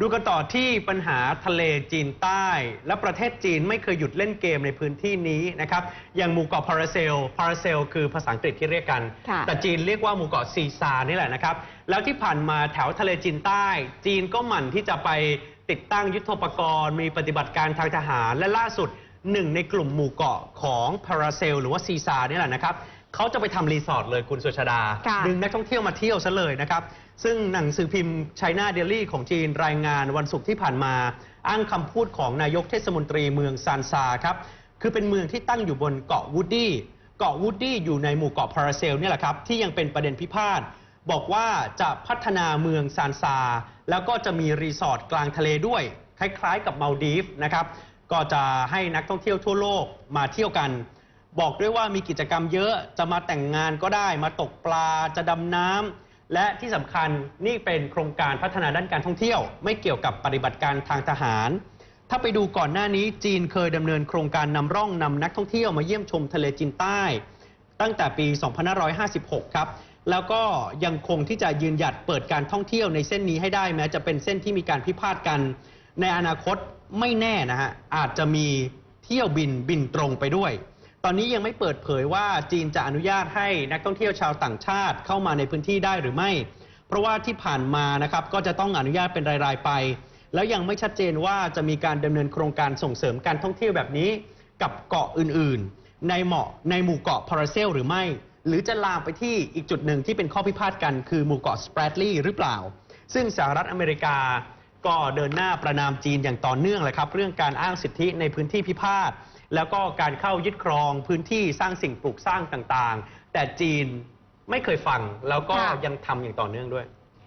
ดูกันต่อที่ปัญหาทะเลจีนใต้ และประเทศจีนไม่เคยหยุดเล่นเกมในพื้นที่นี้นะครับอย่างหมู่เกาะพาราเซลพาราเซลคือภาษาอังกฤษที่เรียกกันค่ะแต่จีนเรียกว่าหมู่เกาะซีซาร์นี่แหละนะครับ แล้วที่ผ่านมาแถวทะเลจีนใต้ จีนก็หมั่นที่จะไปติดตั้งยุทโธปกรณ์ มีปฏิบัติการทางทหารและล่าสุด หนึ่งในกลุ่มหมู่เกาะของพาราเซลหรือว่าซีซาร์นี่แหละนะครับเขาจะไปทำรีสอร์ทเลยคุณสุชาดา ค่ะดึงนักท่องเที่ยวมาเที่ยวซะเลยนะครับ ซึ่งหนังสือพิมพ์ไชน่าเดลี่ของจีนรายงานวันศุกร์ที่ผ่านมา อ้างคำพูดของนายกเทศมนตรีเมืองซานซาครับ คือเป็นเมืองที่ตั้งอยู่บนเกาะวูดดี้ เกาะวูดดี้อยู่ในหมู่เกาะพาราเซลเนี่ยแหละครับ ที่ยังเป็นประเด็นพิพาท บอกว่าจะพัฒนาเมืองซานซา แล้วก็จะมีรีสอร์ทกลางทะเลด้วย คล้ายๆ กับมาลดีฟนะครับ ก็จะให้นักท่องเที่ยวทั่วโลกมาเที่ยวกัน บอกด้วยว่ามีกิจกรรมเยอะจะมาแต่งงานก็ได้ มาตกปลาจะดำน้ำและที่สำคัญนี่เป็นโครงการพัฒนาด้านการท่องเที่ยว ไม่เกี่ยวกับปฏิบัติการทางทหาร ถ้าไปดูก่อนหน้านี้จีนเคยดำเนินโครงการนำร่องนำนักท่องเที่ยวมาเยี่ยมชมทะเลจีนใต้ ตั้งแต่ปี 2556 ครับแล้วก็ยังคงที่จะยืนหยัดเปิดการท่องเที่ยวในเส้นนี้ให้ได้แม้จะเป็นเส้นที่มีการพิพาทกัน ในอนาคตไม่แน่นะฮะอาจจะมีเที่ยวบินบินตรงไปด้วย ตอนนี้ยังไม่เปิดเผยว่าจีนจะอนุญาตให้นักท่องเที่ยวชาวต่างชาติเข้ามาในพื้นที่ได้หรือไม่ เพราะว่าที่ผ่านมานะครับก็จะต้องอนุญาตเป็นรายๆไป แล้วยังไม่ชัดเจนว่าจะมีการดำเนินโครงการส่งเสริมการท่องเที่ยวแบบนี้ กับเกาะอื่นๆ ในเหมาะในหมู่เกาะพาราเซลหรือไม่ หรือจะลามไปที่อีกจุดหนึ่งที่เป็นข้อพิพาทกันคือหมู่เกาะสเปรดลีย์หรือเปล่า ซึ่งสหรัฐอเมริกา ก็เดินหน้าประนามจีนอย่างต่อเนื่องเลยครับ เรื่องการอ้างสิทธิในพื้นที่พิพาท แล้วก็การเข้ายึดครองพื้นที่สร้างสิ่งปลูกสร้างต่างๆ แต่จีนไม่เคยฟังแล้วก็ค่ะ ยังทำอย่างต่อเนื่องด้วย